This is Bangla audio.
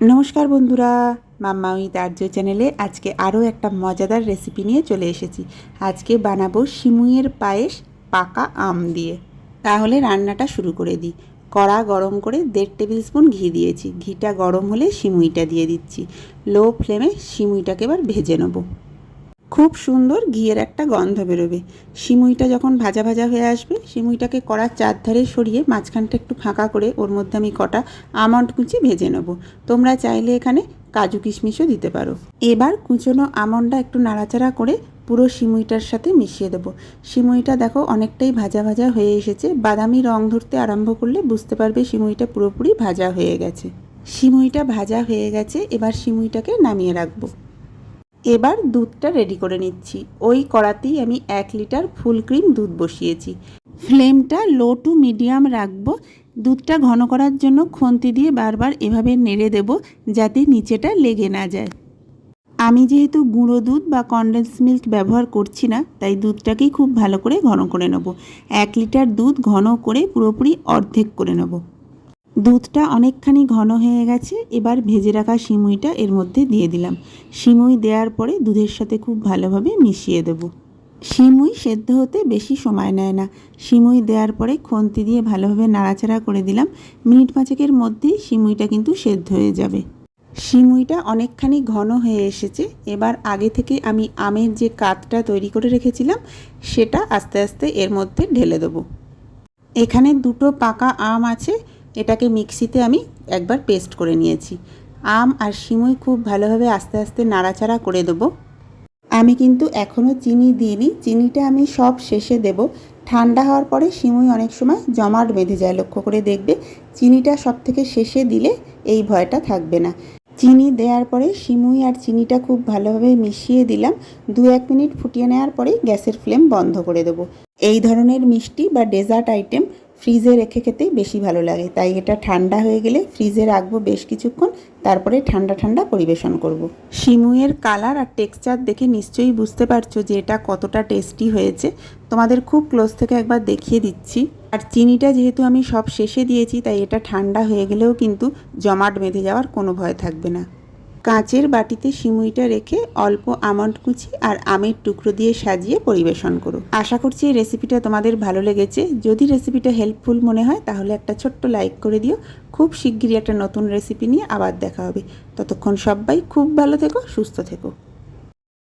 নমস্কার বন্ধুরা মাম্মা উইথ আর্য চ্যানেলে আজকে আরও একটা মজাদার রেসিপি নিয়ে চলে এসেছি। আজকে বানাবো শিমুইয়ের পায়েস পাকা আম দিয়ে। তাহলে রান্নাটা শুরু করে দিই। কড়া গরম করে দেড় টেবিল স্পুন ঘি দিয়েছি। ঘিটা গরম হলে শিমুইটা দিয়ে দিচ্ছি। লো ফ্লেমে শিমুইটাকে এবার ভেজে নেব। খুব সুন্দর ঘিয়ের একটা গন্ধ বেরোবে। সিমুইটা যখন ভাজা ভাজা হয়ে আসবে সিমুইটাকে কড়ার চারধারে সরিয়ে মাঝখানটা একটু ফাঁকা করে ওর মধ্যে আমি কটা আমন্ড কুচি ভেজে নেব। তোমরা চাইলে এখানে কাজু কিশমিশও দিতে পারো। এবার কুচনো আমন্ডটা একটু নাড়াচাড়া করে পুরো সিমুইটার সাথে মিশিয়ে দেবো। সিমুইটা দেখো অনেকটাই ভাজা ভাজা হয়ে এসেছে। বাদামি রং ধরতে আরম্ভ করলে বুঝতে পারবে সিমুইটা পুরোপুরি ভাজা হয়ে গেছে। সিমুইটা ভাজা হয়ে গেছে, এবার সিমুইটাকে নামিয়ে রাখব। এবার দুধটা রেডি করে নিচ্ছি। ওই কড়াতেই আমি এক লিটার ফুল ক্রিম দুধ বসিয়েছি। ফ্লেমটা লো টু মিডিয়াম রাখব। দুধটা ঘন করার জন্য খন্তি দিয়ে বারবার এভাবে নেড়ে দেব যাতে নিচেটা লেগে না যায়। আমি যেহেতু গুঁড়ো দুধ বা কনডেন্স মিল্ক ব্যবহার করছি না, তাই দুধটাকেই খুব ভালো করে ঘন করে নেব। এক লিটার দুধ ঘন করে পুরোপুরি অর্ধেক করে নেব। দুধটা অনেকখানি ঘন হয়ে গেছে, এবার ভেজে রাখা সিমুইটা এর মধ্যে দিয়ে দিলাম। সিমুই দেওয়ার পরে দুধের সাথে খুব ভালোভাবে মিশিয়ে দেব। সিমুই সেদ্ধ হতে বেশি সময় নেয় না। সিমুই দেওয়ার পরে খন্তি দিয়ে ভালোভাবে নাড়াচাড়া করে দিলাম। মিনিট পাঁচেকের মধ্যেই সিমুইটা কিন্তু সেদ্ধ হয়ে যাবে। সিমুইটা অনেকখানি ঘন হয়ে এসেছে। এবার আগে থেকে আমি আমের যে কাতটা তৈরি করে রেখেছিলাম, সেটা আস্তে আস্তে এর মধ্যে ঢেলে দেবো। এখানে দুটো পাকা আম আছে। এটাকে মিক্সিতে আমি একবার পেস্ট করে নিয়েছি। আম আর সিমুই খুব ভালোভাবে আস্তে আস্তে নাড়াচাড়া করে দেবো। আমি কিন্তু এখনও চিনি দিইনি। চিনিটা আমি সব শেষে দেব। ঠান্ডা হওয়ার পরে সিমুই অনেক সময় জমাট বেঁধে যায়, লক্ষ্য করে দেখবে। চিনিটা সব থেকে শেষে দিলে এই ভয়টা থাকবে না। চিনি দেওয়ার পরে সিমুই আর চিনিটা খুব ভালোভাবে মিশিয়ে দিলাম। দু এক মিনিট ফুটিয়ে নেওয়ার পরেই গ্যাসের ফ্লেম বন্ধ করে দেবো। এই ধরনের মিষ্টি বা ডেজার্ট আইটেম ফ্রিজে রেখে খেতেই বেশি ভালো লাগে। তাই এটা ঠান্ডা হয়ে গেলে ফ্রিজে রাখব বেশ কিছুক্ষণ, তারপরে ঠান্ডা ঠান্ডা পরিবেশন করব। শিমুয়ের কালার আর টেক্সচার দেখে নিশ্চয়ই বুঝতে পারছ যে এটা কতটা টেস্টি হয়েছে। তোমাদের খুব ক্লোজ থেকে একবার দেখিয়ে দিচ্ছি। আর চিনিটা যেহেতু আমি সব শেষে দিয়েছি, তাই এটা ঠান্ডা হয়ে গেলেও কিন্তু জমাট বেঁধে যাওয়ার কোনো ভয় থাকবে না। কাঁচের বাটিতে সিমুইটা রেখে অল্প আমন্ড কুচি আর আমের টুকরো দিয়ে সাজিয়ে পরিবেশন করো। আশা করছি এই রেসিপিটা তোমাদের ভালো লেগেছে। যদি রেসিপিটা হেল্পফুল মনে হয়, তাহলে একটা ছোট্ট লাইক করে দিও। খুব শিগগিরই একটা নতুন রেসিপি নিয়ে আবার দেখা হবে। ততক্ষণ সবাই খুব ভালো থেকো, সুস্থ থেকো।